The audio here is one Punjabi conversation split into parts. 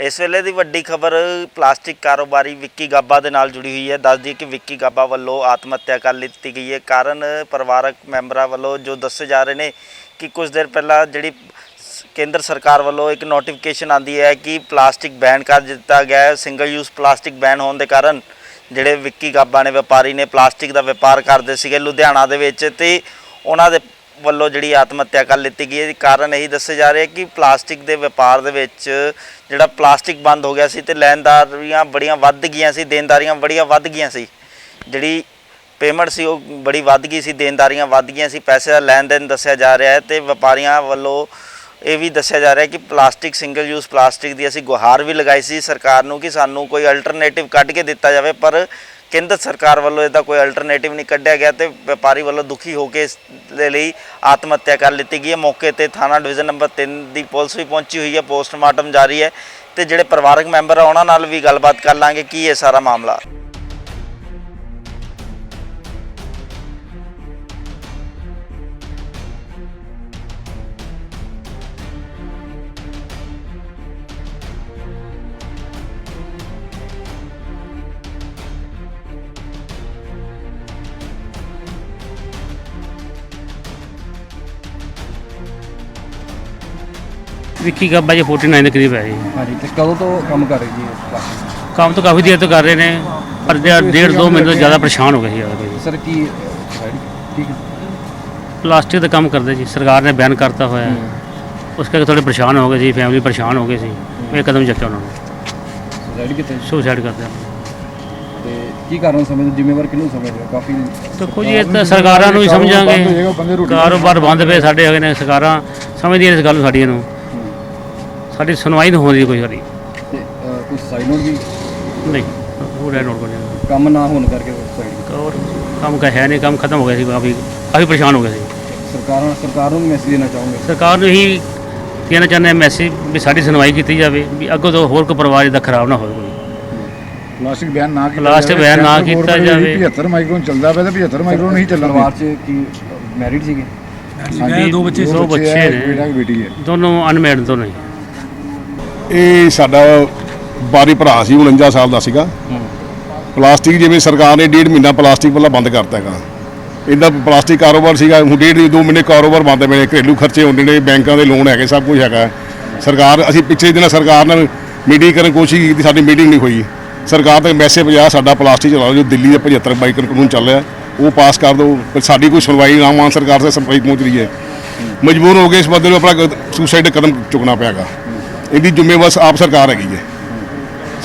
ਇਸ ਵੇਲੇ ਦੀ ਵੱਡੀ ਖਬਰ ਪਲਾਸਟਿਕ ਕਾਰੋਬਾਰੀ ਵਿੱਕੀ ਗਾਬਾ ਦੇ ਨਾਲ ਜੁੜੀ ਹੋਈ ਹੈ। ਦੱਸਦੀ ਕਿ ਵਿੱਕੀ ਗਾਬਾ ਵੱਲੋਂ ਆਤਮ ਹੱਤਿਆ ਕਰ ਲਿੱਤੀ ਗਈ ਹੈ। ਕਾਰਨ ਪਰਿਵਾਰਕ ਮੈਂਬਰਾਂ ਵੱਲੋਂ ਜੋ ਦੱਸੇ ਜਾ ਰਹੇ ਨੇ ਕਿ ਕੁਝ ਦੇਰ ਪਹਿਲਾਂ ਜਿਹੜੀ ਕੇਂਦਰ ਸਰਕਾਰ ਵੱਲੋਂ ਇੱਕ ਨੋਟੀਫਿਕੇਸ਼ਨ ਆਂਦੀ ਹੈ ਕਿ ਪਲਾਸਟਿਕ ਬੈਨ ਕਰ ਦਿੱਤਾ ਗਿਆ ਹੈ। ਸਿੰਗਲ ਯੂਜ਼ ਪਲਾਸਟਿਕ ਬੈਨ ਹੋਣ ਦੇ ਕਾਰਨ ਜਿਹੜੇ ਵਿੱਕੀ ਗਾਬਾ ਨੇ ਵਪਾਰੀ ਨੇ ਪਲਾਸਟਿਕ ਦਾ ਵਪਾਰ ਕਰਦੇ ਸੀਗੇ ਲੁਧਿਆਣਾ ਦੇ ਵਿੱਚ ਤੇ ਉਹਨਾਂ ਦੇ ਵੱਲੋਂ ਜਿਹੜੀ ਆਤਮ ਹੱਤਿਆ ਕਰ ਲਿੱਤੀ ਗਈ ਹੈ। ਕਾਰਨ ਇਹੀ ਦੱਸੇ ਜਾ ਰਹੇ ਕਿ ਪਲਾਸਟਿਕ ਦੇ ਵਪਾਰ ਦੇ ਵਿੱਚ ਜਿਹੜਾ ਪਲਾਸਟਿਕ ਬੰਦ ਹੋ ਗਿਆ ਸੀ ਤੇ ਲੈਣਦਾਰੀਆਂ ਬੜੀਆਂ ਵੱਧ ਗਈਆਂ ਸੀ, ਦੇਣਦਾਰੀਆਂ ਬੜੀਆਂ ਵੱਧ ਗਈਆਂ ਸੀ। ਜਿਹੜੀ ਪੇਮੈਂਟ ਸੀ ਉਹ ਬੜੀ ਵੱਧ ਗਈ ਸੀ, ਦੇਣਦਾਰੀਆਂ ਵੱਧ ਗਈਆਂ ਸੀ, ਪੈਸੇ ਦਾ ਲੈਣ ਦੇਣ ਦੱਸਿਆ ਜਾ ਰਿਹਾ ਹੈ ਤੇ ਵਪਾਰੀਆਂ ਵੱਲੋਂ ਇਹ ਵੀ ਦੱਸਿਆ ਜਾ ਰਿਹਾ ਕਿ ਪਲਾਸਟਿਕ ਸਿੰਗਲ ਯੂਜ਼ ਪਲਾਸਟਿਕ ਦੀ ਅਸੀਂ ਗੁਹਾਰ ਵੀ ਲਗਾਈ ਸੀ ਸਰਕਾਰ ਨੂੰ ਕਿ ਸਾਨੂੰ ਕੋਈ ਅਲਟਰਨੇਟਿਵ ਕੱਢ ਕੇ ਦਿੱਤਾ ਜਾਵੇ, ਪਰ ਕੇਂਦਰ ਸਰਕਾਰ ਵੱਲੋਂ ਇਹਦਾ ਕੋਈ ਅਲਟਰਨੇਟਿਵ ਨਹੀਂ ਕੱਢਿਆ ਗਿਆ ਤੇ ਵਪਾਰੀ ਵੱਲੋਂ ਦੁਖੀ ਹੋ ਕੇ ਇਸ ਦੇ ਲਈ ਆਤਮ ਹੱਤਿਆ ਕਰ ਲਿੱਤੀ ਗਈ ਹੈ। ਮੌਕੇ ਤੇ ਥਾਣਾ ਡਿਵੀਜ਼ਨ ਨੰਬਰ 3 ਦੀ ਪੁਲਿਸ ਵੀ ਪਹੁੰਚੀ ਹੋਈ ਹੈ, ਪੋਸਟਮਾਰਟਮ ਜਾਰੀ ਹੈ ਤੇ ਜਿਹੜੇ ਪਰਿਵਾਰਕ ਮੈਂਬਰ ਆ, ਉਹਨਾਂ ਨਾਲ ਵੀ ਗੱਲਬਾਤ ਕਰ ਲਾਂਗੇ। ਕੀ ਇਹ ਸਾਰਾ ਮਾਮਲਾ? ਵਿੱਕੀ ਗੱਬਾ ਜੀ 49 ਦੇ ਕਰੀਬ ਹੈ ਜੀ। ਹਾਂਜੀ ਤੇ ਕਦੋਂ ਤੋਂ ਕੰਮ ਕਰ ਰਹੀ ਇਸ ਪਲਾਸਟਿਕ ਕੰਮ ਤਾਂ ਕਾਫੀ ਦੇਰ ਤੋਂ ਕਰ ਰਹੇ ਨੇ ਪਰ ਡੇਢ ਡੇਢ ਦੋ ਮਹੀਨੇ ਤੋਂ ਜ਼ਿਆਦਾ ਪਰੇਸ਼ਾਨ ਹੋ ਗਏ ਸੀ ਯਾਰ ਸਰ ਕੀ ਠੀਕ ਹੈ ਪਲਾਸਟਿਕ ਦਾ ਕੰਮ ਕਰਦੇ ਜੀ ਸਰਕਾਰ ਨੇ ਬੈਨ ਕਰਤਾ ਹੋਇਆ। ਹੈ। ਉਸ ਕਰਕੇ ਥੋੜੇ ਪਰੇਸ਼ਾਨ ਹੋ ਗਏ ਸੀ ਫੈਮਿਲੀ ਪਰੇਸ਼ਾਨ ਹੋ ਗਈ ਸੀ। ਇਹ ਕਦਮ ਚੱਕਿਆ ਉਹਨਾਂ ਨੇ। ਕਿਤੇ? ਸੁਸਾਈਡ ਕਰਦੇ ਆ। ਤੇ ਕੀ ਕਾਰਨ ਸਮਝਦੇ ਜ਼ਿੰਮੇਵਾਰ ਕਿਹਨੂੰ ਸਮਝਦੇ ਹੋ? ਕਾਫੀ ਦੇਖੋ ਜੀ ਇਹ ਤਾਂ ਸਰਕਾਰਾਂ ਨੂੰ ਹੀ ਸਮਝਾਂਗੇ। ਕਾਰੋਬਾਰ ਬੰਦ ਪਏ ਸਾਡੇ ਹੈਗੇ ਨੇ ਸਰਕਾਰਾਂ ਸਮਝਦੀਆਂ ਇਸ ਗੱਲ ਨੂੰ ਸਾਡੀਆਂ ਨੂੰ। ਸਾਡੀ ਸੁਣਵਾਈ ਨਹੀਂ ਹੋ ਰਹੀ ਕੋਈ ਸਾਡੀ। ਤੇ ਅਹ, ਕੋਈ ਸੁਸਾਇਡ ਨੋਟ ਵੀ? ਨਹੀਂ ਉਹ ਕੰਮ ਨਾ ਹੋਣ ਕਰਕੇ ਔਰ ਕੰਮ ਕਾ ਹੈ ਨਹੀਂ ਕੰਮ ਖਤਮ ਹੋ ਗਿਆ ਸੀ ਕਾਫੀ ਕਾਫੀ ਪਰੇਸ਼ਾਨ ਹੋ ਗਏ ਸੀ। ਸਰਕਾਰਾਂ ਸਰਕਾਰ ਨੂੰ ਮੈਸੇਜ ਦੇਣਾ ਚਾਹੋਗੇ? ਸਰਕਾਰ ਨੂੰ ਇਹੀ ਕਹਿਣਾ ਚਾਹੁੰਦੇ ਹਾਂ ਮੈਸੇਜ ਵੀ ਸਾਡੀ ਸੁਣਵਾਈ ਕੀਤੀ ਜਾਵੇ ਵੀ ਅੱਗੋਂ ਤੋਂ ਹੋਰ ਕੋਈ ਪਰਿਵਾਰ ਦਾ ਖਰਾਬ ਨਾ ਹੋਵੇ ਕੋਈ। ਪਲਾਸਟਿਕ ਬੈਨ ਨਾ ਕੀਤਾ ਪਲਾਸਟਿਕ ਜਾਵੇ। ਬੈਨ ਨਾ ਸੈਂਟਰ ਕੀਤਾ ਜਾਵੇ। 75 ਮਾਈਕਰੋਨ ਚੱਲਦਾ ਪਿਆ ਤੇ 75 ਮਾਈਕਰੋਨ ਨਹੀਂ ਚੱਲਣਾ ਪਰਿਵਾਰ 'ਚ ਕੀ ਮੈਰਿਡ ਸੀਗੇ? ਹਾਂਜੀ ਦੋ ਬੱਚੇ ਦੋ ਬੱਚੇ ਹੈ, ਬੇਟਾ ਨੇ। ਬੇਟੀ ਹੈ। ਦੋਨੋਂ ਅਨਮੈਰਿਡ ਦੋਨੋਂ ਹੀ। ਇਹ ਸਾਡਾ ਬਾਰੀ ਭਰਾ ਸੀ 49 ਸਾਲ ਦਾ ਸੀਗਾ। ਪਲਾਸਟਿਕ ਜਿਵੇਂ ਸਰਕਾਰ ਨੇ ਡੇਢ ਮਹੀਨਾ ਪਲਾਸਟਿਕ ਵਾਲਾ ਬੰਦ ਕਰਤਾ ਹੈਗਾ। ਇਹਦਾ ਪਲਾਸਟਿਕ ਕਾਰੋਬਾਰ ਸੀਗਾ, ਹੁਣ ਡੇਢ ਦੋ ਮਹੀਨੇ ਕਾਰੋਬਾਰ ਬੰਦ ਪਏ ਨੇ ਘਰੇਲੂ ਖਰਚੇ ਹੁੰਦੇ ਨੇ, ਬੈਂਕਾਂ ਦੇ ਲੋਨ ਹੈਗੇ, ਸਭ ਕੁਝ ਹੈਗਾ। ਸਰਕਾਰ, ਅਸੀਂ ਪਿਛਲੇ ਦਿਨਾਂ ਸਰਕਾਰ ਨਾਲ ਮੀਟਿੰਗ ਕਰਨ ਕੋਸ਼ਿਸ਼ ਕੀਤੀ, ਸਾਡੀ ਮੀਟਿੰਗ ਨਹੀਂ ਹੋਈ। ਸਰਕਾਰ ਤੱਕ ਮੈਸੇਜ ਪਹੁੰਚਾਇਆ ਸਾਡਾ ਪਲਾਸਟਿਕ ਚਲਾਓ ਜੋ ਦਿੱਲੀ ਦਾ 75 ਬਾਈਕਰ ਕਾਨੂੰਨ ਚੱਲ ਰਿਹਾ, ਉਹ ਪਾਸ ਕਰ ਦਿਓ ਪਰ ਸਾਡੀ ਕੋਈ ਸੁਣਵਾਈ ਨਾ ਮਾਨ ਸਰਕਾਰ ਸੇ ਸੁਣਵਾਈ ਪਹੁੰਚ ਰਹੀ ਹੈ। ਮਜਬੂਰ ਹੋ ਗਏ ਇਸ ਬੰਦੇ ਨੂੰ ਆਪਣਾ ਸੁਸਾਈਡ ਕਦਮ ਚੁੱਕਣਾ ਪਿਆਗਾ ਇਹਦੀ ਜ਼ਿੰਮੇਵਾਰ ਆਪ ਸਰਕਾਰ ਹੈਗੀ ਹੈ।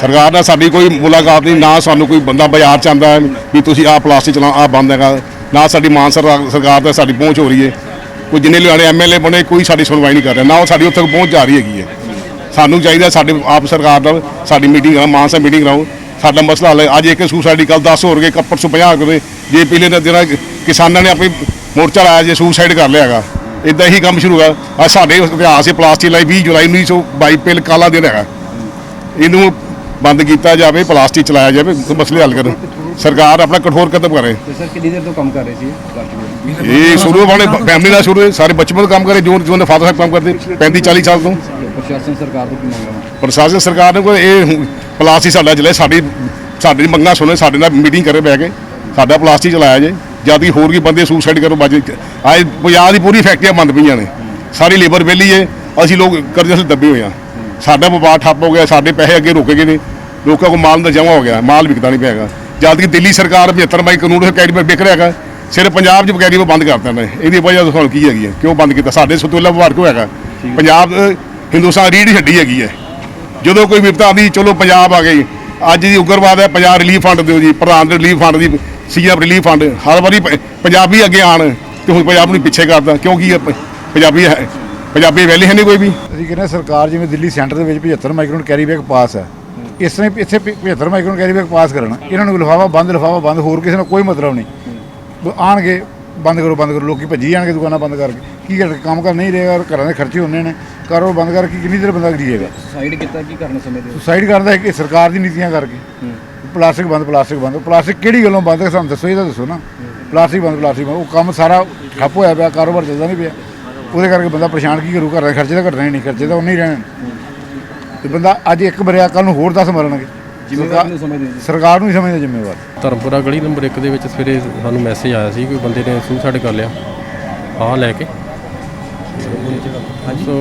ਸਰਕਾਰ ਨਾਲ ਸਾਡੀ ਕੋਈ ਮੁਲਾਕਾਤ ਨਹੀਂ, ਨਾ ਸਾਨੂੰ ਕੋਈ ਬੰਦਾ ਬਾਜ਼ਾਰ ਚ ਆਂਦਾ ਵੀ ਤੁਸੀਂ ਆਹ ਪਲਾਸਟਿਕ ਚਲਾ ਆਹ ਬੰਦ ਹੈਗਾ। ਨਾ ਸਾਡੀ ਮਾਨ ਸਰਕਾਰ ਦਾ ਸਾਡੀ ਪਹੁੰਚ ਹੋ ਰਹੀ ਹੈ। ਕੋਈ ਜਿੰਨੇ ਲੁਧਿਆਣੇ ਐਮਐਲਏ ਬਣੇ, ਕੋਈ ਸਾਡੀ ਸੁਣਵਾਈ ਨਹੀਂ ਕਰ ਰਿਹਾ। ਨਾ ਉਹ ਸਾਡੀ ਉੱਥੇ ਪਹੁੰਚ ਜਾ ਰਹੀ ਹੈਗੀ ਹੈ। ਸਾਨੂੰ ਚਾਹੀਦਾ ਸਾਡੇ ਆਪ ਸਰਕਾਰ ਨਾਲ ਸਾਡੀ ਮੀਟਿੰਗ ਕਰਾਓ, ਮਾਨ ਸਾਹਿਬ ਮੀਟਿੰਗ ਕਰਾਓ। ਸਾਡਾ ਮਸਲਾ ਹੱਲ ਅੱਜ ਇੱਕ ਸੁਸਾਇਡੀ ਕੱਲ 10 ਹੋਰ ਗਏ ਕੱਲ ਪਰਸੋਂ 50 ਹੋ ਗਏ। ਜੇ ਪਿਛਲੇ ਦਿਨ ਜਿਹੜਾ ਕਿਸਾਨਾਂ ਨੇ ਆਪਣੀ ਮੋਰਚਾ ਲਾਇਆ, ਜੇ ਸੁਸਾਈਡ ਕਰ ਲਿਆ ਹੈਗਾ। ਇਦਾਂ ਹੀ ਕੰਮ ਸ਼ੁਰੂ ਹੋਇਆ। ਅੱਜ ਸਾਡੇ ਇਤਿਹਾਸ 'ਚ ਪਲਾਸਟਿਕ ਲਈ 20 ਜੁਲਾਈ 1922 ਪਿਲ ਕਾਲਾ ਦਿਨ ਹੈਗਾ। ਇਹਨੂੰ ਬੰਦ ਕੀਤਾ ਜਾਵੇ ਪਲਾਸਟਿਕ ਚਲਾਇਆ ਜਾਵੇ ਮਸਲੇ ਹੱਲ ਕਰਨ। ਸਰਕਾਰ ਆਪਣਾ ਕਠੋਰ ਕਦਮ ਕਰੇ ਤੇ ਸਰ ਕਿੰਨੀ ਦੇਰ ਤੋਂ ਕੰਮ ਕਰ ਰਹੇ ਸੀ ਇਹ ਸ਼ੁਰੂ ਵਾਲੇ ਫੈਮਿਲੀ ਨਾਲ ਸ਼ੁਰੂ ਹੋਏ, ਸਾਰੇ ਬਚਪਨ ਤੋਂ ਕੰਮ ਕਰੇ ਜੋ ਜੋ ਦੇ ਫਾਦਰ ਸਾਹਿਬ ਕੰਮ ਕਰਦੇ 35 40 ਸਾਲ ਤੋਂ। ਪ੍ਰਸ਼ਾਸਨ ਸਰਕਾਰ ਤੋਂ ਕੀ ਪ੍ਰਸ਼ਾਸਨ ਸਰਕਾਰ ਨੇ ਕੋਈ ਇਹ ਪਲਾਸਟਿਕ ਸਾਡਾ ਚਲੇ ਸਾਡੀ ਸਾਡੀ ਮੰਗਾਂ ਸੁਣੇ ਸਾਡੇ ਨਾਲ ਮੀਟਿੰਗ ਕਰੇ ਬਹਿ ਕੇ। ਸਾਡਾ ਪਲਾਸਟਿਕ ਚਲਾਇਆ ਜੇ ਜਦ ਕਿ ਹੋਰ ਕੀ ਬੰਦੇ ਸੁਸਾਈਡ ਕਰੋ ਬਾਜੀ ਆਏ ਪੰਜਾਬ ਦੀ ਪੂਰੀ ਫੈਕਟਰੀਆਂ ਬੰਦ ਪਈਆਂ ਨੇ। ਸਾਰੀ ਲੇਬਰ ਵਿਹਲੀ ਏ ਅਸੀਂ ਲੋਕ ਕਰਜ਼ੇ 'ਚ ਦੱਬੇ ਹੋਏ ਆ। ਸਾਡਾ ਵਪਾਰ ਠੱਪ ਹੋ ਗਿਆ ਸਾਡੇ ਪੈਸੇ ਅੱਗੇ ਰੁਕੇ ਗਏ ਨੇ। ਲੋਕਾਂ ਕੋਲ ਮਾਲ ਦਾ ਜਮ੍ਹਾਂ ਹੋ ਗਿਆ ਮਾਲ ਵਿਕਦਾ ਨਹੀਂ ਪਿਆ ਹੈਗਾ। ਜਦ ਕਿ ਦਿੱਲੀ ਸਰਕਾਰ 75 ਬਾਈ ਕਾਨੂੰਨ ਕੈਰੀ ਪਰ ਵਿਕ ਰਿਹਾ ਹੈਗਾ ਸਿਰ ਪੰਜਾਬ 'ਚ ਕੈਰੀ ਬੰਦ ਕਰਤਾ ਨੇ ਇਹਦੀ ਵਜ੍ਹਾ ਤੋਂ ਹੁਣ ਕੀ ਹੈਗੀ ਹੈ ਕਿਉਂ ਬੰਦ ਕੀਤਾ? ਸਾਡੇ ਸਤੂਲਾ ਵਪਾਰ ਕਿਉਂ ਹੈਗਾ? ਪੰਜਾਬ ਹਿੰਦੁਸਤਾਨ ਰੀੜ ਛੱਡੀ ਹੈਗੀ ਹੈ ਜਦੋਂ ਕੋਈ ਵਿਪਤਾ ਆਉਂਦੀ ਚਲੋ ਪੰਜਾਬ ਆ ਗਈ। ਅੱਜ ਦੀ ਉਗਰਵਾਦ ਹੈ ਪੰਜਾਬ ਰਿਲੀਫ ਫੰਡ ਦਿਓ ਜੀ ਪ੍ਰਧਾਨ ਦੇ ਰਿਲੀਫ ਫੰਡ ਦੀ ਸੀਐਮ ਰਿਲੀਫ ਫੰਡ ਹਰ ਵਾਰੀ ਪ- ਪੰਜਾਬੀ ਅੱਗੇ ਆਣ ਤੇ ਹੁਣ ਪੰਜਾਬ ਨੂੰ ਪਿੱਛੇ ਕਰਦਾ। ਕਿਉਂਕਿ ਇਹ ਪ- ਪੰਜਾਬੀ ਹੈ ਪੰਜਾਬੀ ਵੈਲੀ ਹੈ ਨਹੀਂ ਕੋਈ ਵੀ। ਅਸੀਂ ਕਹਿੰਦੇ ਹਾਂ ਸਰਕਾਰ ਜਿਵੇਂ ਦਿੱਲੀ ਸੈਂਟਰ ਦੇ ਵਿੱਚ 75 ਮਾਈਕਰੋਨ ਕੈਰੀ ਬੈਗ ਪਾਸ ਹੈ। ਇਸ ਤਰ੍ਹਾਂ ਹੀ ਇੱਥੇ 75 ਮਾਈਕਰੋਨ ਕੈਰੀ ਬੈਗ ਪਾਸ ਕਰਨ। ਇਹਨਾਂ ਨੂੰ ਲਿਫਾਫਾ ਬੰਦ ਲਿਫਾਫਾ ਬੰਦ ਹੋਰ ਕਿਸੇ ਨਾਲ ਕੋਈ ਮਤਲਬ ਨਹੀਂ। ਬ- ਆਣਗੇ ਬੰਦ ਕਰੋ ਬੰਦ ਕਰੋ ਲੋਕੀ ਭੱਜੀ ਜਾਣਗੇ ਦੁਕਾਨਾਂ ਬੰਦ ਕਰਕੇ। ਕੀ ਕਰ ਕੰਮ ਕਰ ਨਹੀਂ ਰਹੇਗਾ ਔਰ ਘਰਾਂ ਦੇ ਖਰਚੇ ਹੁੰਦੇ ਨੇ ਕਾਰੋਬਾਰ ਬੰਦ ਕਰਕੇ ਕਿੰਨੀ ਦੇਰ ਬੰਦਾ ਜੀਏਗਾ? ਸੁਸਾਇਡ ਕੀਤਾ ਕੀ ਕਰਨਾ ਸਮਝਦੇ ਹੋ ਸੁਸਾਈਡ ਕਰਦਾ ਹੈ ਕਿ ਸਰਕਾਰ ਦੀ ਨੀਤੀਆਂ ਕਰਕੇ। ਪਲਾਸਟਿਕ ਬੰਦ ਪਲਾਸਟਿਕ ਬੰਦ। ਪਲਾਸਟਿਕ ਕਿਹੜੀ ਗੱਲੋਂ ਬੰਦ ਹੈ? ਸਾਨੂੰ ਦੱਸੋ ਇਹਦਾ ਦੱਸੋ ਨਾ। ਪਲਾਸਟਿਕ ਬੰਦ ਪਲਾਸਟਿਕ ਬੰਦ। ਉਹ ਕੰਮ ਸਾਰਾ ਠੱਪ ਹੋਇਆ ਪਿਆ ਕਾਰੋਬਾਰ ਚੱਲਦਾ ਨਹੀਂ ਪਿਆ। ਉਹਦੇ ਕਰਕੇ ਬੰਦਾ ਪਰੇਸ਼ਾਨ ਕੀ ਕਰੂ? ਘਰ ਦੇ ਖਰਚੇ ਤਾਂ ਘਟਣੇ ਨਹੀਂ ਖਰਚੇ ਤਾਂ ਉਨੇ ਹੀ ਰਹਿਣੇ। ਤੇ ਬੰਦਾ ਅੱਜ ਇੱਕ ਮਰਿਆ ਕੱਲ ਨੂੰ ਹੋਰ 10 ਮਰਨਗੇ। ਸਰਕਾਰ ਨੂੰ ਹੀ ਸਮਝਦਾ ਜ਼ਿੰਮੇਵਾਰ। ਧਰਮਪੁਰਾ ਗਲੀ ਨੰਬਰ 1 ਦੇ ਵਿੱਚ ਸਵੇਰੇ ਸਾਨੂੰ ਮੈਸੇਜ ਆਇਆ ਸੀ ਕਿ ਬੰਦੇ ਨੇ ਸੁਸਾਈਡ ਕਰ ਲਿਆ। ਆਹ ਲੈ ਕੇ। ਸੋ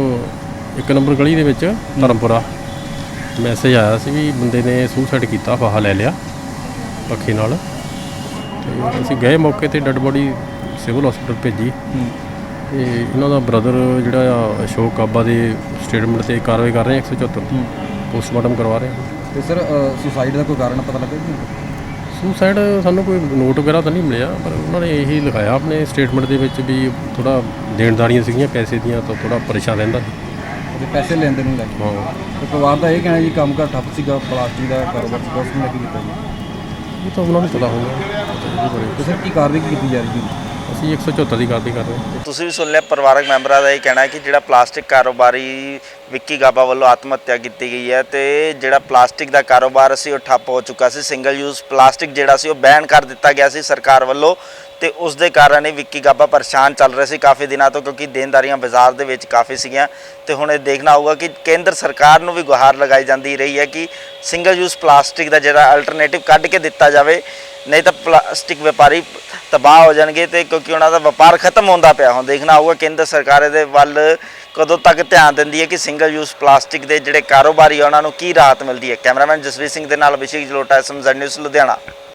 ਇੱਕ ਨੰਬਰ ਗਲੀ ਦੇ ਵਿੱਚ ਧਰਮਪੁਰਾ। ਮੈਸੇਜ ਆਇਆ ਸੀ ਵੀ ਬੰਦੇ ਨੇ ਸੁਸਾਈਡ ਕੀਤਾ ਫਾਹਾ ਲੈ ਲਿਆ ਪੱਖੇ ਨਾਲ। ਤੇ ਅਸੀਂ ਗਏ ਮੌਕੇ ਤੇ ਡੈੱਡ ਬੋਡੀ ਸਿਵਲ ਹਸਪੀਟਲ ਭੇਜੀ। ਤੇ ਇਹਨਾਂ ਦਾ ਬ੍ਰਦਰ ਜਿਹੜਾ ਆ ਅਸ਼ੋਕ ਕਾਬਾ ਦੇ ਸਟੇਟਮੈਂਟ ਤੇ ਕਾਰਵਾਈ ਕਰ ਰਹੇ ਆ 174 ਪੋਸਟਮਾਰਟਮ ਕਰਵਾ ਰਹੇ ਆ। ਤੇ ਸਰ ਸੁਸਾਈਡ ਦਾ ਕੋਈ ਕਾਰਨ ਪਤਾ ਲੱਗਾ ਜੀ? ਸੁਸਾਈਡ ਸਾਨੂੰ ਕੋਈ ਨੋਟ ਵਗੈਰਾ ਤਾਂ ਨਹੀਂ ਮਿਲਿਆ ਪਰ ਉਹਨਾਂ ਨੇ ਇਹੀ ਲਿਖਾਇਆ ਆਪਣੇ ਸਟੇਟਮੈਂਟ ਦੇ ਵਿੱਚ ਵੀ ਥੋੜਾ ਦੇਣਦਾਰੀਆਂ ਸੀਗੀਆਂ ਪੈਸੇ ਦੀਆਂ ਤਾਂ ਥੋੜਾ ਪਰੇਸ਼ਾਨ ਰਹਿੰਦਾ ਸੀ। ਉਹਦੇ ਪੈਸੇ ਲੈਣ ਦੇ ਨੂੰ ਲੈ ਕੇ। ਹਾਂ। ਤੇ ਪਰਿਵਾਰ ਦਾ ਇਹ ਕਹਿਣਾ ਜੀ ਕੰਮ ਕਰ ਠੱਪ ਸੀਗਾ ਪਲਾਸਟਿਕ ਦਾ ਕਾਰੋਬਾਰ ਸੀ ਉਸ ਨੂੰ ਲੈ ਕੇ ਕੀਤਾ ਜੀ। ਇਹ ਤਾਂ ਉਹਨਾਂ ਨੂੰ ਪਤਾ ਹੋਊਗਾ। ਤੇ ਸਰ ਕੀ ਕਾਰਵਾਈ ਕੀਤੀ ਜਾ ਰਹੀ ਜੀ ਅਸੀਂ 174 ਦੀ ਕਾਰਵਾਈ ਕਰ ਰਹੇ ਹਾਂ। ਤੁਸੀਂ ਵੀ ਸੁਣ ਲਿਆ ਪਰਿਵਾਰਕ ਮੈਂਬਰਾਂ ਦਾ ਇਹ ਕਹਿਣਾ ਹੈ ਕਿ ਜਿਹੜਾ ਪਲਾਸਟਿਕ ਕਾਰੋਬਾਰੀ ਵਿੱਕੀ ਗਾਬਾ ਵੱਲੋਂ ਆਤਮ ਹੱਤਿਆ ਕੀਤੀ ਗਈ ਹੈ ਤੇ ਜਿਹੜਾ ਪਲਾਸਟਿਕ ਦਾ ਕਾਰੋਬਾਰ ਸੀ ਉਹ ਠੱਪ ਹੋ ਚੁੱਕਾ ਸੀ। ਸਿੰਗਲ ਯੂਜ਼ ਪਲਾਸਟਿਕ ਜਿਹੜਾ ਸੀ ਉਹ ਬੈਨ ਕਰ ਦਿੱਤਾ ਗਿਆ ਸੀ ਸਰਕਾਰ ਵੱਲੋਂ। ਤੇ ਉਸ ਦੇ ਕਾਰਨ ਹੀ ਵਿੱਕੀ ਗਾਬਾ ਪਰੇਸ਼ਾਨ ਚੱਲ ਰਿਹਾ ਸੀ ਕਾਫੀ ਦਿਨਾਂ ਤੋਂ ਕਿਉਂਕਿ ਦੇਣਦਾਰੀਆਂ ਬਾਜ਼ਾਰ ਦੇ ਵਿੱਚ ਕਾਫੀ ਸੀਗੀਆਂ ਤੇ ਹੁਣ ਇਹ ਦੇਖਣਾ ਹੋਊਗਾ ਕਿ ਕੇਂਦਰ ਸਰਕਾਰ ਨੂੰ ਵੀ ਗੁਹਾਰ ਲਗਾਈ ਜਾਂਦੀ ਰਹੀ ਹੈ ਕਿ ਸਿੰਗਲ ਯੂਜ਼ ਪਲਾਸਟਿਕ ਦਾ ਜਿਹੜਾ ਅਲਟਰਨੇਟਿਵ ਕੱਢ ਕੇ ਦਿੱਤਾ ਜਾਵੇ, ਨਹੀਂ ਤਾਂ ਪਲਾਸਟਿਕ ਵਪਾਰੀ ਤਬਾਹ ਹੋ ਜਾਣਗੇ ਤੇ ਕਿਉਂਕਿ ਉਹਨਾਂ ਦਾ ਵਪਾਰ ਖਤਮ ਹੁੰਦਾ ਪਿਆ। ਹੁਣ ਦੇਖਣਾ ਹੋਊਗਾ ਕੇਂਦਰ ਸਰਕਾਰ ਇਹਦੇ ਵੱਲ ਕਦੋਂ ਤੱਕ ਧਿਆਨ ਦਿੰਦੀ ਹੈ ਕਿ ਸਿੰਗਲ ਯੂਜ਼ ਪਲਾਸਟਿਕ ਦੇ ਜਿਹੜੇ ਕਾਰੋਬਾਰੀ ਆ, ਉਹਨਾਂ ਨੂੰ ਕੀ ਰਾਹਤ ਮਿਲਦੀ ਹੈ। ਕੈਮਰਾਮੈਨ ਜਸਵੀਰ ਸਿੰਘ ਦੇ ਨਾਲ ਅਭਿਸ਼ੇਕ ਜਲੋਟਾ ਐਸਐਮਜ਼ੈਡ ਨਿਊਜ਼ ਲੁਧਿਆਣਾ।